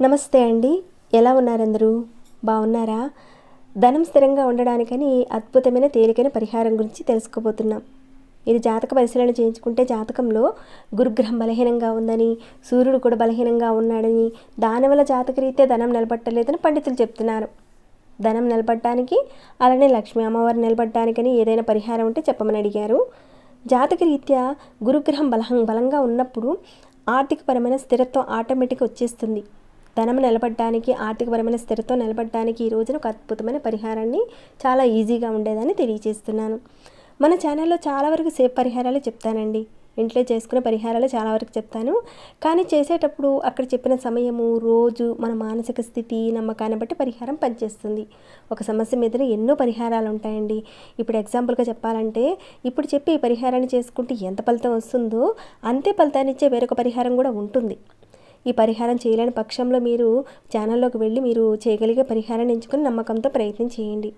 నమస్తే అండి. ఎలా ఉన్నారందరూ? బాగున్నారా? ధనం స్థిరంగా ఉండడానికని అద్భుతమైన తేలికైన పరిహారం గురించి తెలుసుకోబోతున్నాం. ఇది జాతక పరిశీలన చేయించుకుంటే జాతకంలో గురుగ్రహం బలహీనంగా ఉందని సూర్యుడు కూడా బలహీనంగా ఉన్నాడని దానివల్ల జాతకరీత్యా ధనం నిలబట్టలేదని పండితులు చెప్తున్నారు. ధనం నిలబడటానికి అలానే లక్ష్మీ అమ్మవారు నిలబడటానికని ఏదైనా పరిహారం ఉంటే చెప్పమని అడిగారు. జాతకరీత్యా గురుగ్రహం బలహం బలంగా ఉన్నప్పుడు ఆర్థికపరమైన స్థిరత్వం ఆటోమేటిక్గా వచ్చేస్తుంది. ధనం నిలబడడానికి ఆర్థికపరమైన స్థిరత్వం నిలబడడానికి ఈ రోజున ఒక అద్భుతమైన పరిహారాన్ని చాలా ఈజీగా ఉండేదని తెలియజేస్తున్నాను. మన ఛానల్లో చాలా వరకు సేఫ్ పరిహారాలు చెప్తానండి. ఇంట్లో చేసుకునే పరిహారాలు చాలా వరకు చెప్తాను. కానీ చేసేటప్పుడు అక్కడ చెప్పిన సమయము రోజు మన మానసిక స్థితి నమ్మకాన్ని బట్టి పరిహారం పనిచేస్తుంది. ఒక సమస్య మీద ఎన్నో పరిహారాలు ఉంటాయండి. ఇప్పుడు ఎగ్జాంపుల్గా చెప్పాలంటే ఇప్పుడు చెప్పి ఈ పరిహారాన్ని చేసుకుంటే ఎంత ఫలితం వస్తుందో అంతే ఫలితాన్ని ఇచ్చే వేరొక పరిహారం కూడా ఉంటుంది. ఈ పరిహారం చేయలేని పక్షంలో మీరు ఛానల్లోకి వెళ్ళి మీరు చేయగలిగే పరిహారాన్ని ఎంచుకుని నమ్మకంతో ప్రయత్నం చేయండి.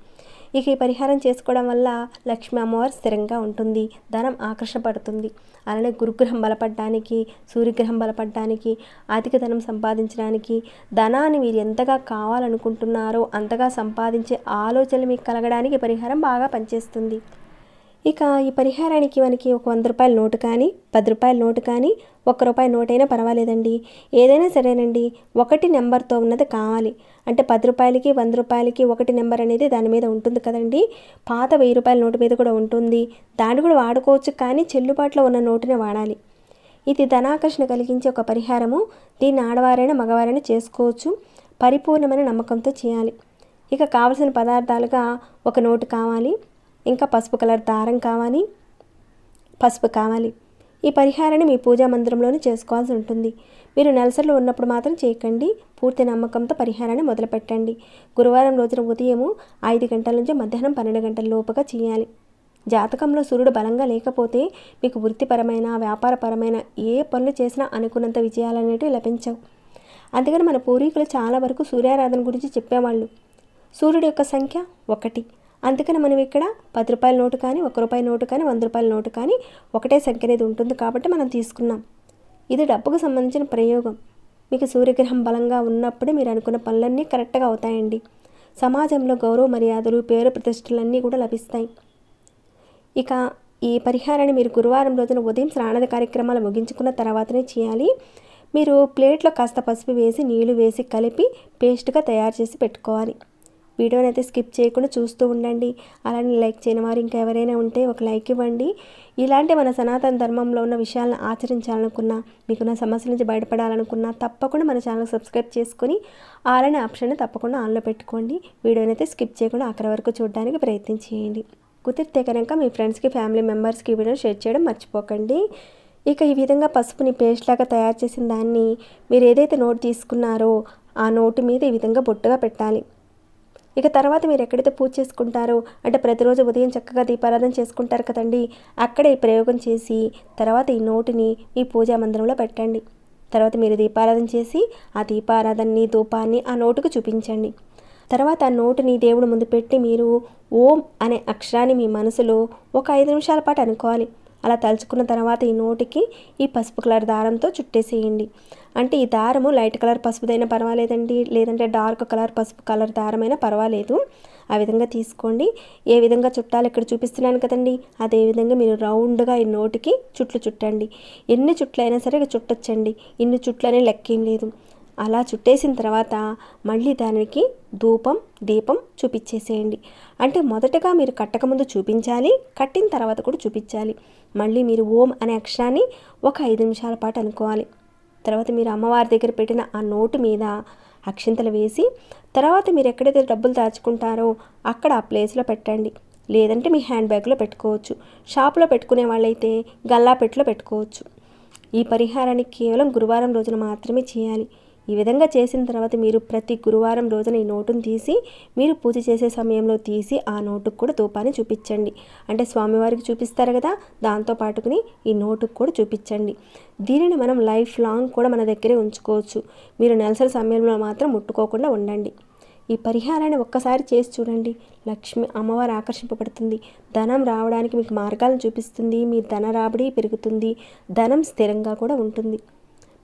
ఇక ఈ పరిహారం చేసుకోవడం వల్ల లక్ష్మీ అమ్మవారు స్థిరంగా ఉంటుంది. ధనం ఆకర్షపడుతుంది. అలానే గురుగ్రహం బలపడడానికి సూర్యగ్రహం బలపడడానికి అధిక ధనం సంపాదించడానికి ధనాన్ని మీరు ఎంతగా కావాలనుకుంటున్నారో అంతగా సంపాదించే ఆలోచనలు మీకు కలగడానికి ఈ పరిహారం బాగా పనిచేస్తుంది. ఇక ఈ పరిహారానికి మనకి ఒక వంద రూపాయల నోటు కానీ పది రూపాయల నోటు కానీ ఒక్క రూపాయి నోటైనా పర్వాలేదండి. ఏదైనా సరేనండి ఒకటి నెంబర్తో ఉన్నది కావాలి. అంటే పది రూపాయలకి వంద రూపాయలకి ఒకటి నెంబర్ అనేది దాని మీద ఉంటుంది కదండి. పాత వెయ్యి రూపాయల నోటు మీద కూడా ఉంటుంది. దాన్ని కూడా వాడుకోవచ్చు కానీ చెల్లుబాటులో ఉన్న నోటునే వాడాలి. ఇది ధనాకర్షణ కలిగించే ఒక పరిహారము. దీన్ని ఆడవారైనా మగవారైనా చేసుకోవచ్చు. పరిపూర్ణమైన నమ్మకంతో చేయాలి. ఇక కావలసిన పదార్థాలుగా ఒక నోటు కావాలి. ఇంకా పసుపు కలర్ దారం కావాలి. పసుపు కావాలి. ఈ పరిహారాన్ని మీ పూజా మందిరంలోనే చేసుకోవాల్సి ఉంటుంది. మీరు నెలసరిలో ఉన్నప్పుడు మాత్రం చేయకండి. పూర్తి నమ్మకంతో పరిహారాన్ని మొదలుపెట్టండి గురువారం రోజున ఉదయము ఐదు గంటల నుంచి మధ్యాహ్నం పన్నెండు గంటల లోపుగా చేయాలి. జాతకంలో సూర్యుడు బలంగా లేకపోతే మీకు వృత్తిపరమైన వ్యాపారపరమైన ఏ పనులు చేసినా అనుకున్నంత విజయాలు అనేవి లభించవు. అందుకని మన పూర్వీకులు చాలా వరకు సూర్యారాధన గురించి చెప్పేవాళ్ళు. సూర్యుడు యొక్క సంఖ్య ఒకటి. అందుకని మనం ఇక్కడ పది రూపాయల నోటు కానీ ఒక రూపాయి నోటు కానీ వంద రూపాయల నోటు కానీ ఒకటే సంఖ్య అనేది ఉంటుంది కాబట్టి మనం తీసుకున్నాం. ఇది డబ్బుకు సంబంధించిన ప్రయోగం. మీకు సూర్యగ్రహం బలంగా ఉన్నప్పుడే మీరు అనుకున్న పనులన్నీ కరెక్ట్గా అవుతాయండి. సమాజంలో గౌరవ మర్యాదలు పేరు ప్రతిష్టలన్నీ కూడా లభిస్తాయి. ఇక ఈ పరిహారాన్ని మీరు గురువారం రోజున ఉదయం స్నానద కార్యక్రమాలు ముగించుకున్న తర్వాతనే చేయాలి. మీరు ప్లేట్లో కాస్త పసుపు వేసి నీళ్ళు వేసి కలిపి పేస్ట్గా తయారు చేసి పెట్టుకోవాలి. వీడియోని అయితే స్కిప్ చేయకుండా చూస్తూ ఉండండి. అలానే లైక్ చేయని వారు ఇంకా ఎవరైనా ఉంటే ఒక లైక్ ఇవ్వండి. ఇలాంటి మన సనాతన ధర్మంలో ఉన్న విషయాలను ఆచరించాలనుకున్నా మీకున్న సమస్యల నుంచి బయటపడాలనుకున్నా తప్పకుండా మన ఛానల్ సబ్స్క్రైబ్ చేసుకొని ఆలనే ఆప్షన్ని తప్పకుండా ఆన్లో పెట్టుకోండి. వీడియోని అయితే స్కిప్ చేయకుండా అక్కడి వరకు చూడడానికి ప్రయత్నం చేయండి. కుదిరితే కనుక మీ ఫ్రెండ్స్కి ఫ్యామిలీ మెంబర్స్కి ఈ వీడియో షేర్ చేయడం మర్చిపోకండి. ఇక ఈ విధంగా పసుపుని పేస్ట్ లాగా తయారు చేసిన దాన్ని మీరు ఏదైతే నోట్ తీసుకున్నారో ఆ నోటు మీద ఈ విధంగా బొట్టుగా పెట్టాలి. ఇక తర్వాత మీరు ఎక్కడైతే పూజ చేసుకుంటారో అంటే ప్రతిరోజు ఉదయం చక్కగా దీపారాధన చేసుకుంటారు కదండి అక్కడే ఈ ప్రయోగం చేసి తర్వాత ఈ నోటిని మీ పూజా మందిరంలో పెట్టండి. తర్వాత మీరు దీపారాధన చేసి ఆ దీపారాధనని ధూపాన్ని ఆ నోటుకు చూపించండి. తర్వాత ఆ నోటుని దేవుడి ముందు పెట్టి మీరు ఓం అనే అక్షరాన్ని మీ మనసులో ఒక ఐదు నిమిషాల పాటు అనుకోవాలి. అలా తలుచుకున్న తర్వాత ఈ నోటికి ఈ పసుపు కలర్ దారంతో చుట్టేసేయండి. అంటే ఈ దారము లైట్ కలర్ పసుపుదైనా పర్వాలేదండి లేదంటే డార్క్ కలర్ పసుపు కలర్ దారమైనా పర్వాలేదు. ఆ విధంగా తీసుకోండి. ఏ విధంగా చుట్టాలు ఇక్కడ చూపిస్తున్నాను కదండి అదే విధంగా మీరు రౌండ్గా ఈ నోటికి చుట్లు చుట్టండి. ఎన్ని చుట్లు అయినా సరే చుట్టొచ్చండి. ఇన్ని చుట్లు అనే లెక్కేం లేదు. అలా చుట్టేసిన తర్వాత మళ్ళీ దానికి ధూపం దీపం చూపించేసేయండి. అంటే మొదటగా మీరు కట్టకముందు చూపించాలి కట్టిన తర్వాత కూడా చూపించాలి. మళ్ళీ మీరు ఓం అనే అక్షరాన్ని ఒక ఐదు నిమిషాల పాటు అనుకోవాలి. తర్వాత మీరు అమ్మవారి దగ్గర పెట్టిన ఆ నోటు మీద అక్షింతలు వేసి తర్వాత మీరు ఎక్కడైతే డబ్బులు దాచుకుంటారో అక్కడ ఆ ప్లేస్లో పెట్టండి. లేదంటే మీ హ్యాండ్ బ్యాగ్లో పెట్టుకోవచ్చు. షాప్లో పెట్టుకునే వాళ్ళైతే గల్లాపెట్టులో పెట్టుకోవచ్చు. ఈ పరిహారాన్ని కేవలం గురువారం రోజున మాత్రమే చేయాలి. ఈ విధంగా చేసిన తర్వాత మీరు ప్రతి గురువారం రోజున ఈ నోటును తీసి మీరు పూజ చేసే సమయంలో తీసి ఆ నోటుకు కూడా ధూపాన్ని చూపించండి. అంటే స్వామివారికి చూపిస్తారు కదా దాంతో పాటుకుని ఈ నోటుకు కూడా చూపించండి. దీనిని మనం లైఫ్ లాంగ్ కూడా మన దగ్గరే ఉంచుకోవచ్చు. మీరు నెలసరి సమయంలో మాత్రం ముట్టుకోకుండా ఉండండి. ఈ పరిహారాన్ని ఒక్కసారి చేసి చూడండి. లక్ష్మి అమ్మవారు ఆకర్షింపబడుతుంది. ధనం రావడానికి మీకు మార్గాలను చూపిస్తుంది. మీ ధన రాబడి పెరుగుతుంది. ధనం స్థిరంగా కూడా ఉంటుంది.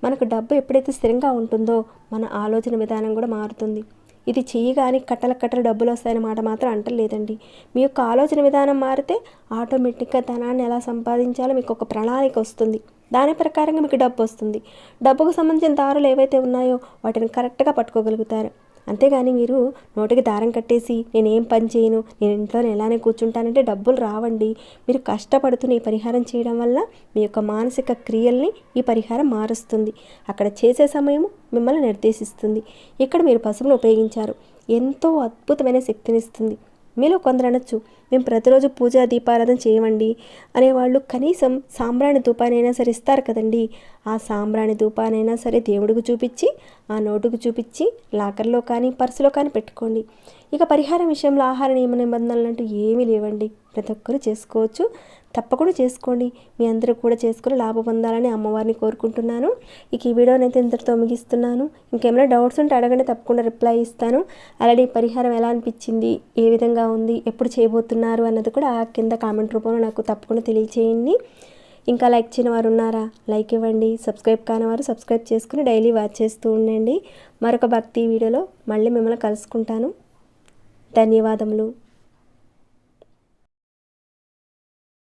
మనకు డబ్బు ఎప్పుడైతే స్థిరంగా ఉంటుందో మన ఆలోచన విధానం కూడా మారుతుంది. ఇది చేయగానే కట్టల కట్టల డబ్బులు వస్తాయన్నమాట మాత్రం అంటలేదండి. మీ యొక్క ఆలోచన విధానం మారితే ఆటోమేటిక్గా ధనాన్ని ఎలా సంపాదించాలో మీకు ఒక ప్రణాళిక వస్తుంది. దాని ప్రకారంగా మీకు డబ్బు వస్తుంది. డబ్బుకు సంబంధించిన దారులు ఏవైతే ఉన్నాయో వాటిని కరెక్ట్గా పట్టుకోగలుగుతారు. అంతేగాని మీరు నోటికి దారం కట్టేసి నేను ఏం పని చేయను నేను ఇంట్లోనే ఎలానే కూర్చుంటానంటే డబ్బులు రావండి. మీరు కష్టపడుతున్న ఈ పరిహారం చేయడం వల్ల మీ యొక్క మానసిక క్రియల్ని ఈ పరిహారం మారుస్తుంది. అక్కడ చేసే సమయం మిమ్మల్ని నిర్దేశిస్తుంది. ఇక్కడ మీరు పసుపును ఉపయోగించారు. ఎంతో అద్భుతమైన శక్తినిస్తుంది మీలో కొందరు అనొచ్చు మేము ప్రతిరోజు పూజా దీపారాధన చేయమండి అనేవాళ్ళు కనీసం సాంబ్రాణి ధూపానైనా సరే ఇస్తారు కదండి. ఆ సాంబ్రాణి ధూపానైనా సరే దేవుడికి చూపించి ఆ నోటుకు చూపించి లాకర్లో కానీ పర్సులో కానీ పెట్టుకోండి. ఇక పరిహారం విషయంలో ఆహార నియమ నిబంధనలు అంటూ ఏమీ లేవండి. ప్రతి ఒక్కరూ చేసుకోవచ్చు. తప్పకుండా చేసుకోండి. మీ అందరూ కూడా చేసుకుని లాభం పొందాలని అమ్మవారిని కోరుకుంటున్నాను. ఇక ఈ వీడియోని అయితే ఇంతటితో ముగిస్తున్నాను. ఇంకేమైనా డౌట్స్ ఉంటే అడగండి తప్పకుండా రిప్లై ఇస్తాను. అలాగే పరిహారం ఎలా అనిపించింది? ఏ విధంగా ఉంది? ఎప్పుడు చేయబోతున్నారు? అన్నది కూడా ఆ కింద కామెంట్ రూపంలో నాకు తప్పకుండా తెలియచేయండి. ఇంకా లైక్ చేయని వారు ఉన్నారా? లైక్ ఇవ్వండి. సబ్స్క్రైబ్ కాని వారు సబ్స్క్రైబ్ చేసుకుని డైలీ వాచ్ చేస్తూ ఉండండి. మరొక భక్తి వీడియోలో మళ్ళీ మిమ్మల్ని కలుసుకుంటాను. ధన్యవాదములు.